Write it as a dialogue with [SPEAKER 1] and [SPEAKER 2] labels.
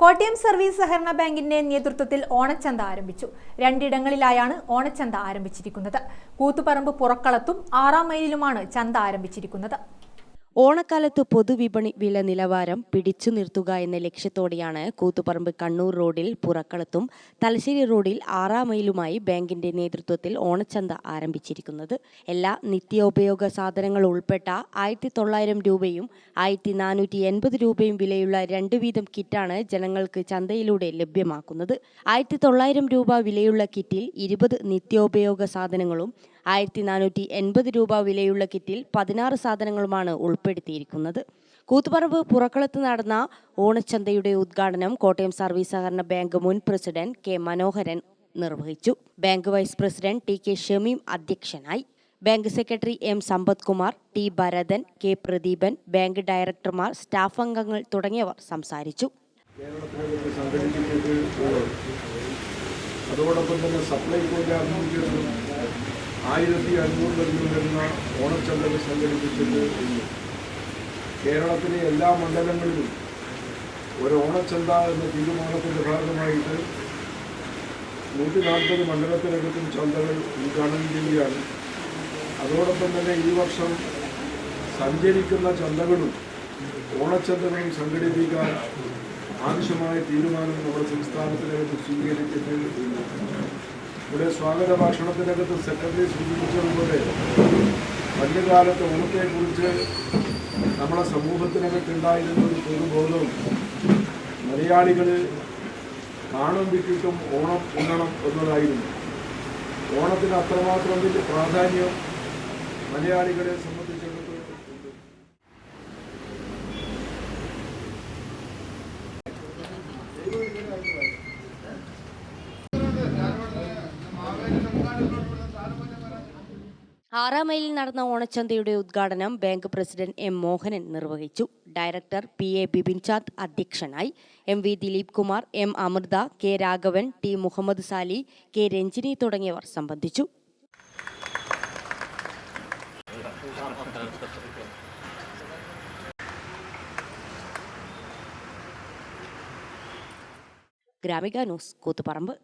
[SPEAKER 1] Kottayam service സഹകരണ ബാങ്കിന്റെ നേതൃത്വത്തിൽ ഓണച്ചന്ത ആരംഭിച്ചു. രണ്ടിടങ്ങളിലായാണ് ഓണച്ചന്ത ആരംഭിച്ചിരിക്കുന്നത്. കൂത്തുപറമ്പ് പുറക്കളത്തും ആറാം മൈലിലുമാണ് ചന്ത ആരംഭിച്ചിരിക്കുന്നത്.
[SPEAKER 2] ഓണക്കാലത്ത് പൊതുവിപണി വില നിലവാരം പിടിച്ചു നിർത്തുക എന്ന ലക്ഷ്യത്തോടെയാണ് കൂത്തുപറമ്പ് കണ്ണൂർ റോഡിൽ പുറക്കളത്തും തലശ്ശേരി റോഡിൽ ആറാം മൈലുമായി ബാങ്കിന്റെ നേതൃത്വത്തിൽ ഓണച്ചന്ത ആരംഭിച്ചിരിക്കുന്നത്. എല്ലാ നിത്യോപയോഗ സാധനങ്ങൾ ഉൾപ്പെട്ട ആയിരത്തി തൊള്ളായിരം രൂപയും ആയിരത്തി നാനൂറ്റി എൺപത് രൂപയും വിലയുള്ള രണ്ട് വീതം കിറ്റാണ് ജനങ്ങൾക്ക് ചന്തയിലൂടെ ലഭ്യമാക്കുന്നത്. ആയിരത്തി തൊള്ളായിരം രൂപ വിലയുള്ള കിറ്റിൽ ഇരുപത് നിത്യോപയോഗ സാധനങ്ങളും ആയിരത്തി നാനൂറ്റി എൺപത് രൂപ വിലയുള്ള കിറ്റിൽ പതിനാറ് സാധനങ്ങളുമാണ് ഉൾപ്പെടുത്തിയിരിക്കുന്നത്. കൂത്തുപറമ്പ് പുറക്കളത്ത് നടന്ന ഓണച്ചന്തയുടെ ഉദ്ഘാടനം കോട്ടയം സർവീസ് സഹകരണ ബാങ്ക് മുൻ പ്രസിഡന്റ് കെ മനോഹരൻ നിർവഹിച്ചു. Bank vice president T K Shamim അധ്യക്ഷനായി. Bank secretary M Sampath Kumar T Bharathan K Pradeepan bank ഡയറക്ടർമാർ staff അംഗങ്ങൾ തുടങ്ങിയവർ സംസാരിച്ചു.
[SPEAKER 3] അതോടൊപ്പം തന്നെ ആയിരത്തി അഞ്ഞൂറിലധികം വരുന്ന ഓണച്ചന്തകൾ ഇന്ന് കേരളത്തിലെ എല്ലാ മണ്ഡലങ്ങളിലും ഒരു ഓണച്ചന്ത എന്ന തീരുമാനത്തിന്റെ ഭാഗമായിട്ട് നൂറ്റി നാൽപ്പത് മണ്ഡലത്തിനകത്തും ചന്തകൾ ഉദ്ഘാടനം ചെയ്യുകയാണ്. അതോടൊപ്പം തന്നെ ഈ വർഷം സഞ്ചരിക്കുന്ന ചന്തകളും ഓണച്ചന്തകളും സംഘടിപ്പിക്കാൻ ആവശ്യമായ തീരുമാനം നമ്മുടെ സംസ്ഥാനത്തിനകത്ത് സ്വീകരിച്ചിട്ടുണ്ട്. ഇവിടെ സ്വാഗത ഭാഷണത്തിനകത്ത് സെക്രട്ടറി സൂചിപ്പിച്ചതുപോലെ പണ്ടുകാലത്ത് ഓണത്തെക്കുറിച്ച് നമ്മുടെ സമൂഹത്തിനകത്ത് ഉണ്ടായിരുന്ന ഒരു പൊതുബോധവും മലയാളികൾ കാണും വിട്ടിട്ടും ഓണം ഉണ്ണണം എന്നതായിരുന്നു. ഓണത്തിന് അത്രമാത്രം വലിയ പ്രാധാന്യം മലയാളികളെ സംബന്ധിച്ചിടത്തോളം
[SPEAKER 2] ആറാം മൈലിൽ നടന്ന ഓണച്ചന്തയുടെ ഉദ്ഘാടനം ബാങ്ക് പ്രസിഡന്റ് എം മോഹനൻ നിർവഹിച്ചു. ഡയറക്ടർ പി എ ബിപിൻ അധ്യക്ഷനായി. M V Dileep Kumar M Amrutha K Raghavan T Muhammad Sali K Ranjini തുടങ്ങിയവർ സംബന്ധിച്ചു. ഗ്രാമിക ന്യൂസ് കൂത്തുപറമ്പ്.